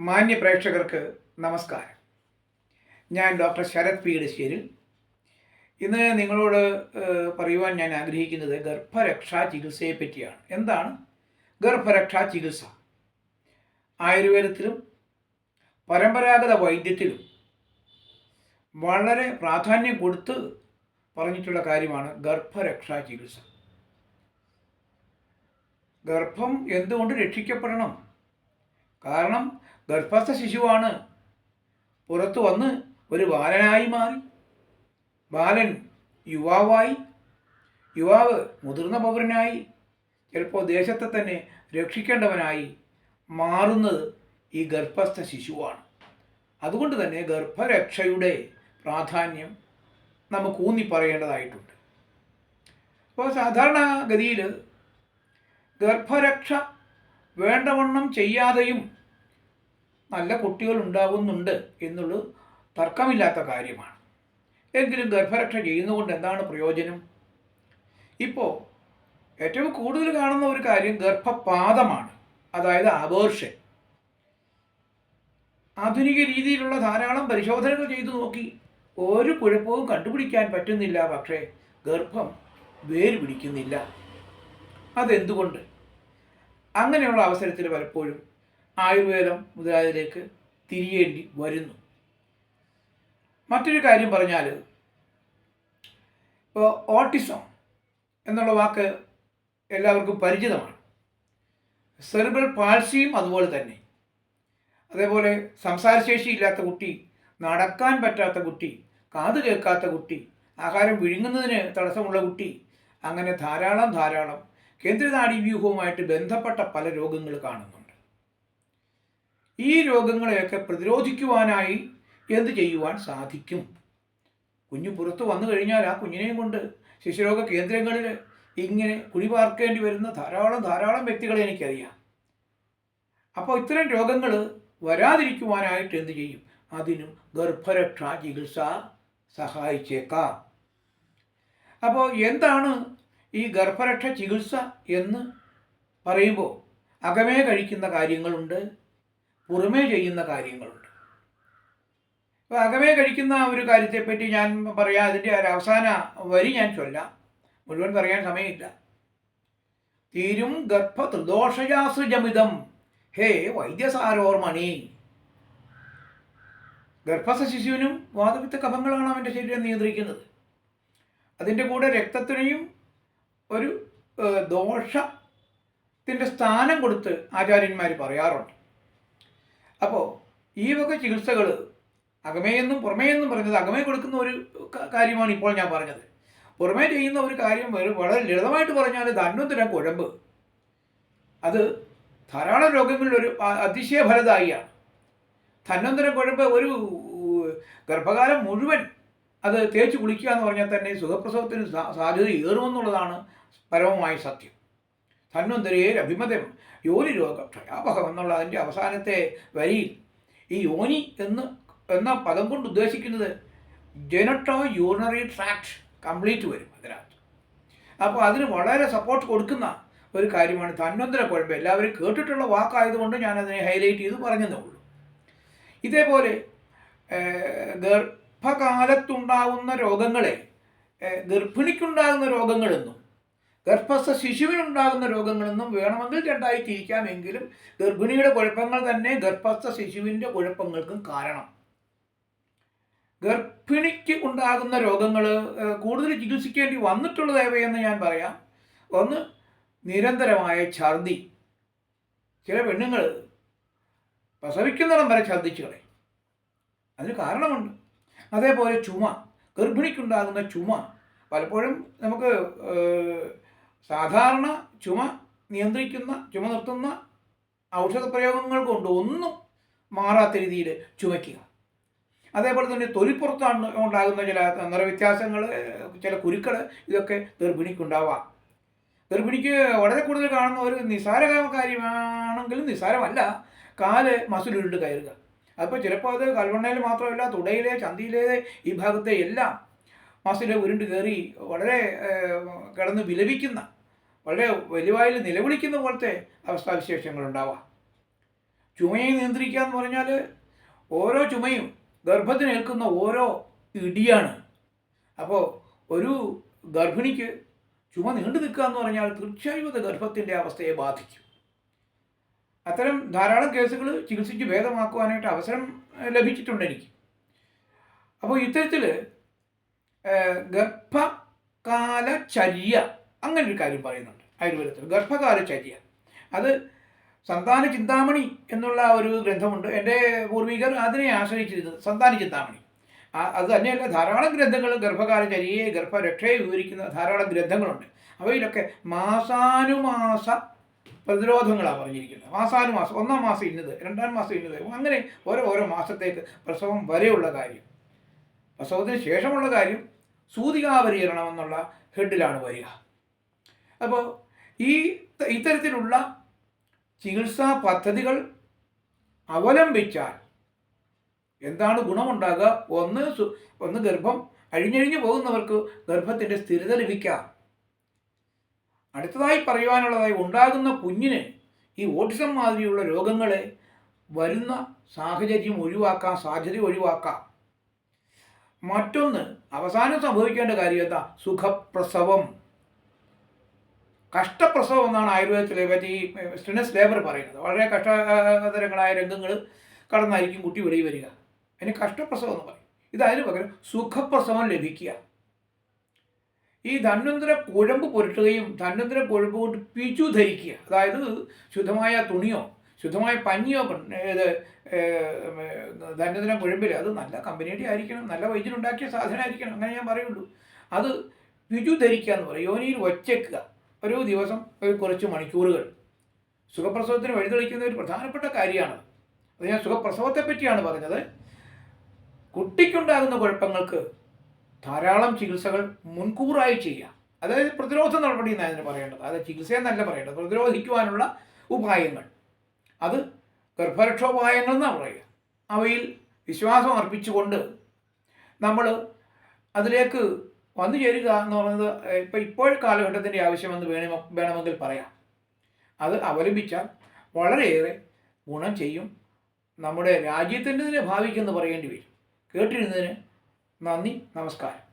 മാന്യ പ്രേക്ഷകർക്ക് നമസ്കാരം. ഞാൻ ഡോക്ടർ ശരത് പി ഇടശ്ശേരിൽ ഇന്ന് നിങ്ങളോട് പറയുവാൻ ഞാൻ ആഗ്രഹിക്കുന്നത് ഗർഭരക്ഷാ ചികിത്സയെ പറ്റിയാണ്. എന്താണ്? ഗർഭരക്ഷാ ചികിത്സ. ആയുർവേദത്തിലും പരമ്പരാഗത വൈദ്യത്തിലും വളരെ പ്രാധാന്യം കൊടുത്ത് പറഞ്ഞിട്ടുള്ള കാര്യമാണ് ഗർഭരക്ഷാ ചികിത്സ. ഗർഭം എന്തുകൊണ്ട് രക്ഷിക്കപ്പെടണം? കാരണം ഗർഭസ്ഥ ശിശുവാണ്. പുറത്തു വന്ന് ഒരു ബാലനായി മാറി. ബാലൻ യുവാവായി. യുവാവ് മുതിർന്ന പൗരനായി. ചിലപ്പോൾ ദേശത്തെ തന്നെ രക്ഷിക്കേണ്ടവനായി മാറുന്നത് ഈ ഗർഭസ്ഥ ശിശുവാണ്. അതുകൊണ്ട് തന്നെ ഗർഭരക്ഷയുടെ പ്രാധാന്യം നമുക്ക് ഊന്നി പറയേണ്ടതായിട്ടുണ്ട്. അപ്പോൾ സാധാരണഗതിയിൽ ഗർഭരക്ഷ വേണ്ടവണ്ണം ചെയ്യാതെയും നല്ല കുട്ടികൾ ഉണ്ടാകുന്നുണ്ട് എന്നുള്ളത് തർക്കമില്ലാത്ത കാര്യമാണ്. എങ്കിലും ഗർഭരക്ഷ ചെയ്യുന്നതുകൊണ്ട് എന്താണ് പ്രയോജനം? ഇപ്പോൾ ഏറ്റവും കൂടുതൽ കാണുന്ന ഒരു കാര്യം ഗർഭപാതമാണ് അതായത് അബോർഷൻ ആധുനിക രീതിയിലുള്ള ധാരാളം പരിശോധനകൾ ചെയ്തു നോക്കി ഒരു കുഴപ്പവും കണ്ടുപിടിക്കാൻ പറ്റുന്നില്ല പക്ഷേ ഗർഭം വേര് പിടിക്കുന്നില്ല. അതെന്തുകൊണ്ട്? അങ്ങനെയുള്ള അവസരത്തിൽ പലപ്പോഴും ആയുർവേദം മുതലായതിലേക്ക് തിരിയേണ്ടി വരുന്നു. മറ്റൊരു കാര്യം പറഞ്ഞാൽ ഇപ്പോൾ ഓട്ടിസം എന്നുള്ള വാക്ക് എല്ലാവർക്കും പരിചിതമാണ്. സെറിബ്രൽ പാൾസിയും അതുപോലെ തന്നെ. അതേപോലെ സംസാരശേഷി ഇല്ലാത്ത കുട്ടി നടക്കാൻ പറ്റാത്ത കുട്ടി കാത് കേൾക്കാത്ത കുട്ടി ആഹാരം വിഴുങ്ങുന്നതിന് തടസ്സമുള്ള കുട്ടി അങ്ങനെ ധാരാളം ധാരാളം കേന്ദ്രനാഡീവ്യൂഹവുമായിട്ട് ബന്ധപ്പെട്ട പല രോഗങ്ങൾ കാണുന്നുണ്ട്. ഈ രോഗങ്ങളെയൊക്കെ പ്രതിരോധിക്കുവാനായി എന്ത് ചെയ്യുവാൻ സാധിക്കും? കുഞ്ഞു പുറത്ത് വന്നു കഴിഞ്ഞാൽ ആ കുഞ്ഞിനെയും കൊണ്ട് ശിശുരോഗ കേന്ദ്രങ്ങളിൽ ഇങ്ങനെ കുഴിപാർക്കേണ്ടി വരുന്ന ധാരാളം ധാരാളം വ്യക്തികളെ എനിക്കറിയാം. അപ്പോൾ ഇത്തരം രോഗങ്ങൾ വരാതിരിക്കുവാനായിട്ട് എന്ത് ചെയ്യും? അതിനും ഗർഭരക്ഷാ ചികിത്സ സഹായിച്ചേക്കാം. അപ്പോൾ എന്താണ് ഈ ഗർഭരക്ഷ ചികിത്സ എന്ന് പറയുമ്പോൾ അകമേ കഴിക്കുന്ന കാര്യങ്ങളുണ്ട് പുറമേ ചെയ്യുന്ന കാര്യങ്ങളുണ്ട്. അപ്പോൾ അകമേ കഴിക്കുന്ന ഒരു കാര്യത്തെപ്പറ്റി ഞാൻ പറയാം അതിന്റെ ഒരു അവസാന വരി ഞാൻ ചൊല്ലാം. മുഴുവൻ പറയാൻ സമയമില്ല. തീരും ഗർഭ ത്രിദോഷയാസൃജമിതം ഹേ വൈദ്യസാരോർമണി. ഗർഭസ്ഥ ശിശുവിനും വാതപിത്ത കഫങ്ങളാണ് അവന്റെ ശരീരം നിയന്ത്രിക്കുന്നത്. അതിന്റെ കൂടെ രക്തത്തിനെയും ഒരു ദോഷത്തിന്റെ സ്ഥാനം കൊടുത്ത് ആചാര്യന്മാർ പറയാറുണ്ട്. അപ്പോൾ ഈ വക ചികിത്സകൾ അകമേയെന്നും പുറമേയെന്നും പറഞ്ഞത് അകമേ കൊടുക്കുന്ന ഒരു കാര്യമാണ് ഇപ്പോൾ ഞാൻ പറഞ്ഞത്. പുറമേ ചെയ്യുന്ന ഒരു കാര്യം വളരെ ലളിതമായിട്ട് പറഞ്ഞാൽ ധന്വന്തര കുഴമ്പ്. അത് ധാരാളം രോഗങ്ങളിൽ ഒരു ധന്വന്തര കുഴമ്പ് ഒരു ഗർഭകാലം മുഴുവൻ അത് തേച്ച് കുളിക്കുക എന്ന് പറഞ്ഞാൽ തന്നെ സുഖപ്രസവത്തിന് സാധ്യത ഏറുമെന്നുള്ളതാണ് പരമമായ സത്യം. ധന്വന്തരയെ അഭിമതം യോനി രോഗം ക്ഷയാപഹം എന്നുള്ള അതിന്റെ അവസാനത്തെ വരിയിൽ ഈ യോനി എന്ന് എന്ന പദം കൊണ്ട് ഉദ്ദേശിക്കുന്നത് ജനറ്റോ യൂറിനറി ട്രാക്ട് കംപ്ലീറ്റ് വരും അതിനകത്ത്. അപ്പോൾ അതിന് വളരെ സപ്പോർട്ട് കൊടുക്കുന്ന ഒരു കാര്യമാണ് ധന്വന്തര കുഴമ്പ്. എല്ലാവരും കേട്ടിട്ടുള്ള വാക്കായതുകൊണ്ട് ഞാനതിനെ ഹൈലൈറ്റ് ചെയ്ത് പറഞ്ഞതേ ഉള്ളൂ. ഇതേപോലെ ഏഹ്, ഗർഭകാലത്തുണ്ടാകുന്ന രോഗങ്ങളെ ഗർഭിണിക്കുണ്ടാകുന്ന രോഗങ്ങളെന്നും ഗർഭസ്ഥ ശിശുവിനുണ്ടാകുന്ന രോഗങ്ങളെന്നും വേണമെങ്കിൽ രണ്ടായി തിരിക്കാമെങ്കിലും ഗർഭിണിയുടെ കുഴപ്പങ്ങൾ തന്നെ ഗർഭസ്ഥ ശിശുവിന്റെ കുഴപ്പങ്ങൾക്കും കാരണം. ഗർഭിണിക്ക് ഉണ്ടാകുന്ന രോഗങ്ങൾ കൂടുതൽ ചികിത്സിക്കേണ്ടി വന്നിട്ടുള്ളത് ഏവയെന്ന് ഞാൻ പറയാം. ഒന്ന് നിരന്തരമായ ഛർദി. ചില പെണ്ണുങ്ങൾ പ്രസവിക്കുന്നിടം വരെ ഛർദിച്ചു കളയും. അതിന് കാരണമുണ്ട്. അതേപോലെ ചുമ ഗർഭിണിക്കുണ്ടാകുന്ന ചുമ. പലപ്പോഴും നമുക്ക് സാധാരണ ചുമ നിയന്ത്രിക്കുന്ന ചുമ നിർത്തുന്ന ഔഷധ പ്രയോഗങ്ങൾ കൊണ്ട് ഒന്നും മാറാത്ത രീതിയിൽ ചുമയ്ക്കുക. അതേപോലെ തന്നെ തൊലിപ്പുറത്താണ് ഉണ്ടാകുന്ന ചില നിറവ്യത്യാസങ്ങൾ ചില കുരുക്കൾ ഇതൊക്കെ ഗർഭിണിക്കുണ്ടാവാം. ഗർഭിണിക്ക് വളരെ കൂടുതൽ കാണുന്ന ഒരു നിസാര കാര്യമാണെങ്കിലും നിസാരമല്ല. കാൽ മസിലുരുണ്ട് കയറുക. അപ്പോൾ ചിലപ്പോൾ അത് കൽവണ്ണയിൽ മാത്രമല്ല തുടയിലെ ചന്തിയിലെ ഈ ഭാഗത്തെ എല്ലാം മസിൽ ഉരുണ്ട് കയറി വളരെ കിടന്ന് വിലപിക്കുന്ന വളരെ വലുവായിൽ നിലവിളിക്കുന്ന പോലത്തെ അവസ്ഥാവിശേഷങ്ങൾ ഉണ്ടാവാം ചുമയെ നിയന്ത്രിക്കുക എന്ന് പറഞ്ഞാൽ ഓരോ ചുമയും ഗർഭത്തിനേൽക്കുന്ന ഓരോ ഇടിയാണ്. അപ്പോൾ ഒരു ഗർഭിണിക്ക് ചുമ നീണ്ടു നിൽക്കുക എന്ന് പറഞ്ഞാൽ തീർച്ചയായും അത് ഗർഭത്തിന്റെ അവസ്ഥയെ ബാധിക്കും. അത്തരം ധാരാളം കേസുകൾ ചികിത്സിച്ച് ഭേദമാക്കുവാനായിട്ട് അവസരം ലഭിച്ചിട്ടുണ്ട് എനിക്ക്. അപ്പോൾ ഇത്തരത്തിൽ ഗർഭകാലചര്യ അങ്ങനെ ഒരു കാര്യം പറയുന്നുണ്ട് ആയുർവേദത്തിൽ. ഗർഭകാലചര്യ. അത് സന്താന ചിന്താമണി എന്നുള്ള ഒരു ഗ്രന്ഥമുണ്ട്. എന്റെ പൂർവികർ അതിനെ ആശ്രയിച്ചിരുന്നത് സന്താന ചിന്താമണി. അത് തന്നെയല്ല ധാരാളം ഗ്രന്ഥങ്ങൾ ഗർഭകാലചര്യയെ ഗർഭരക്ഷയെ വിവരിക്കുന്ന ധാരാളം ഗ്രന്ഥങ്ങളുണ്ട്. അവയിലൊക്കെ മാസാനുമാസ പ്രതിരോധങ്ങളാണ് പറഞ്ഞിരിക്കുന്നത്. മാസാനുമാസം ഒന്നാം മാസം ഇന്നത് രണ്ടാം മാസം ഇന്നത് അങ്ങനെ ഓരോ ഓരോ മാസത്തേക്ക് പ്രസവം വരെയുള്ള കാര്യം. പ്രസവത്തിന് ശേഷമുള്ള കാര്യം സൂതികാപരിചരണം എന്നുള്ള ഹെഡിലാണ് വരിക. അപ്പോൾ ഈ ഇത്തരത്തിലുള്ള ചികിത്സാ പദ്ധതികൾ അവലംബിച്ചാൽ എന്താണ് ഗുണമുണ്ടാകുക? ഒന്ന് ഒന്ന് ഗർഭം അഴിഞ്ഞഴിഞ്ഞു പോകുന്നവർക്ക് ഗർഭത്തിന്റെ സ്ഥിരത ലഭിക്കാം. അടുത്തതായി പറയുവാനുള്ളതായി ഉണ്ടാകുന്ന കുഞ്ഞിന് ഈ ഓട്ടിസം മാതിരിയുള്ള രോഗങ്ങളെ വരുന്ന സാഹചര്യം ഒഴിവാക്കാം സാധ്യത ഒഴിവാക്കാം. മറ്റൊന്ന് അവസാനം സംഭവിക്കേണ്ട കാര്യം എന്താ? സുഖപ്രസവം. കഷ്ടപ്രസവം എന്നാണ് ആയുർവേദത്തിലെ പറ്റി സ്റ്റിനസ് ലേബർ പറയുന്നത്. വളരെ കഷ്ടതരങ്ങളായ രംഗങ്ങൾ കടന്നായിരിക്കും കുട്ടി വെളിയിൽ വരിക. അതിന് കഷ്ടപ്രസവം എന്ന് പറയും. ഇത് അതിന് പകരം സുഖപ്രസവം ലഭിക്കുക. ഈ ധന്വന്തര കുഴമ്പ് പുരട്ടുകയും ധന്വന്തര കുഴമ്പ് കൊണ്ട് പിച്ചു ധരിക്കുക. അതായത് ശുദ്ധമായ തുണിയോ ശുദ്ധമായ പഞ്ഞിയോ ഇത് ധന്വന്തര കുഴമ്പിൽ അത് നല്ല കമ്പനിയുടെ ആയിരിക്കണം നല്ല വൈദ്യനുണ്ടാക്കിയ സാധനമായിരിക്കണം അങ്ങനെ ഞാൻ പറയുള്ളൂ. അത് പിച്ചു ധരിക്കുക എന്ന് പറയും. യോനിയിൽ ഒച്ചയ്ക്കുക. ഒരു ദിവസം ഒരു കുറച്ച് മണിക്കൂറുകൾ. സുഖപ്രസവത്തിന് വഴിതെളിക്കുന്ന ഒരു പ്രധാനപ്പെട്ട കാര്യമാണ് അത്. ഞാൻ സുഖപ്രസവത്തെ പറ്റിയാണ് പറഞ്ഞത്. കുട്ടിക്കുണ്ടാകുന്ന കുഴപ്പങ്ങൾക്ക് ധാരാളം ചികിത്സകൾ മുൻകൂറായി ചെയ്യാം. അതായത് പ്രതിരോധ നടപടി എന്നാണ് അതിന് പറയേണ്ടത്. അത് ചികിത്സയെന്നല്ല പറയേണ്ടത്. പ്രതിരോധിക്കുവാനുള്ള ഉപായങ്ങൾ. അത് ഗർഭരക്ഷോപായങ്ങൾ എന്നാണ് പറയുക. അവയിൽ വിശ്വാസം അർപ്പിച്ചുകൊണ്ട് നമ്മൾ അതിലേക്ക് വന്നു ചേരുക എന്ന് പറയുന്നത് ഇപ്പം ഇപ്പോൾ കാലഘട്ടത്തിന്റെ ആവശ്യമെന്ന് വേണം വേണമെങ്കിൽ പറയാം. അത് അവലംബിച്ചാൽ വളരെയേറെ ഗുണം ചെയ്യും. നമ്മുടെ രാജ്യത്തിന്റെ ഭാവിക്കെന്ന് പറയേണ്ടി വരും. കേട്ടിരുന്നതിന് നന്ദി നമസ്കാരം.